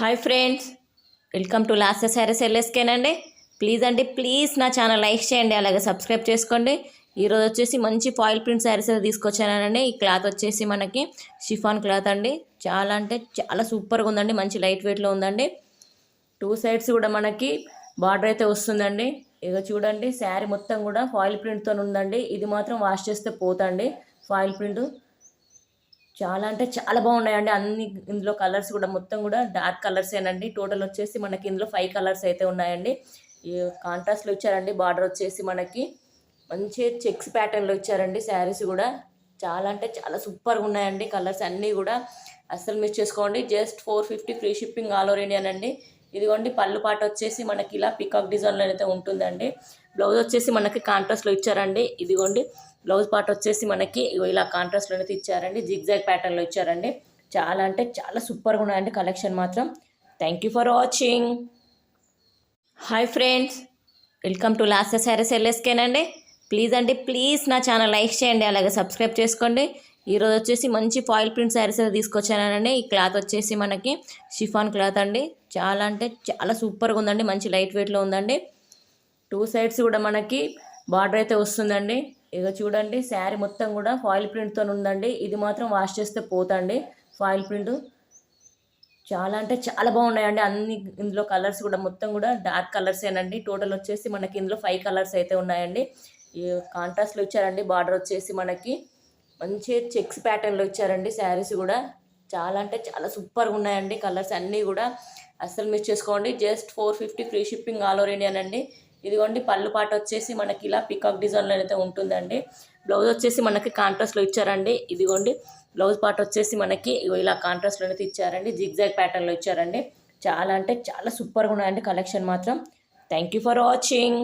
Hi friends welcome to last sarees ఎల్ఎస్కేనండి. Please అండి please నా channel like చేయండి అలాగే సబ్స్క్రైబ్ చేసుకోండి. ఈరోజు వచ్చేసి మంచి ఫాయిల్ ప్రింట్ శారీస్ అయితే తీసుకొచ్చానండి. ఈ క్లాత్ వచ్చేసి మనకి షిఫాన్ క్లాత్ అండి. చాలా అంటే చాలా సూపర్గా ఉందండి మంచి లైట్ వెయిట్లో ఉందండి. టూ సైడ్స్ కూడా మనకి బార్డర్ అయితే వస్తుందండి. ఇక చూడండి శారీ మొత్తం కూడా ఫాయిల్ ప్రింట్తో ఉందండి. ఇది మాత్రం వాష్ చేస్తే పోతండి ఫాయిల్ ప్రింట్. చాలా అంటే చాలా బాగున్నాయండి. అన్ని ఇందులో కలర్స్ కూడా మొత్తం కూడా డార్క్ కలర్స్ ఏనండి. టోటల్ వచ్చేసి మనకి ఇందులో ఫైవ్ కలర్స్ అయితే ఉన్నాయండి. ఈ కాంట్రాస్ట్లో ఇచ్చారండి. బార్డర్ వచ్చేసి మనకి మంచి చెక్స్ ప్యాటర్న్లో ఇచ్చారండి. శారీస్ కూడా చాలా అంటే చాలా సూపర్గా ఉన్నాయండి. కలర్స్ అన్నీ కూడా అస్సలు మిస్ చేసుకోండి. Just four fifty free shipping all over India అండి ఇదిగోండి పళ్ళు పాట వచ్చేసి మనకి ఇలా పికాక్ డిజైన్లో అయితే ఉంటుందండి. బ్లౌజ్ వచ్చేసి మనకి కాంట్రాస్ట్లో ఇచ్చారండి. ఇదిగోండి బ్లౌజ్ పార్ట్ వచ్చేసి మనకి ఇగో ఇలా కాంట్రాస్ట్లో అయితే ఇచ్చారండి జిగ్జాగ్ ప్యాటర్న్లో ఇచ్చారండి. చాలా అంటే చాలా సూపర్గా ఉన్నాయండి కలెక్షన్ మాత్రం. Thank you for watching hi friends welcome to last sarees ఎల్ఎస్కేనండి please అండి ప్లీజ్ నా ఛానల్ లైక్ చేయండి అలాగే సబ్స్క్రైబ్ చేసుకోండి. ఈరోజు వచ్చేసి మంచి ఫాయిల్ ప్రింట్ శారీస్ అయితే తీసుకొచ్చానండి. ఈ క్లాత్ వచ్చేసి మనకి షిఫాన్ క్లాత్ అండి. చాలా అంటే చాలా సూపర్గా ఉందండి. మంచి లైట్ వెయిట్లో ఉందండి. టూ సైడ్స్ కూడా మనకి బార్డర్ అయితే వస్తుందండి. ఇక చూడండి శారీ మొత్తం కూడా ఫాయిల్ ప్రింట్తో ఉందండి. ఇది మాత్రం వాష్ చేస్తే పోతండి ఫాయిల్ ప్రింట్. చాలా అంటే చాలా బాగున్నాయండి. అన్ని ఇందులో కలర్స్ కూడా మొత్తం కూడా డార్క్ కలర్స్ ఏనండి. టోటల్ వచ్చేసి మనకి ఇందులో ఫైవ్ కలర్స్ అయితే ఉన్నాయండి. ఈ కాంట్రాస్ట్లో ఇచ్చారండి. బార్డర్ వచ్చేసి మనకి మంచి చెక్స్ ప్యాటర్న్లో ఇచ్చారండి శారీస్ కూడా. చాలా అంటే చాలా సూపర్గా ఉన్నాయండి కలర్స్ అన్నీ కూడా. అస్సలు మిస్ చేసుకోండి. Just four fifty free shipping all over ఇండియానండి ఇదిగోండి పళ్ళు పాట వచ్చేసి మనకి ఇలా పికాక్ డిజైన్లో అయితే ఉంటుందండి. బ్లౌజ్ వచ్చేసి మనకి కాంట్రాస్ట్లో ఇచ్చారండి. ఇదిగోండి బ్లౌజ్ పార్ట్ వచ్చేసి మనకి ఇగో ఇలా కాంట్రాస్ట్లో అయితే ఇచ్చారండి. జిగ్జాగ్ ప్యాటర్న్లో ఇచ్చారండి. చాలా అంటే చాలా సూపర్గా ఉన్నాయండి కలెక్షన్ మాత్రం. Thank you for watching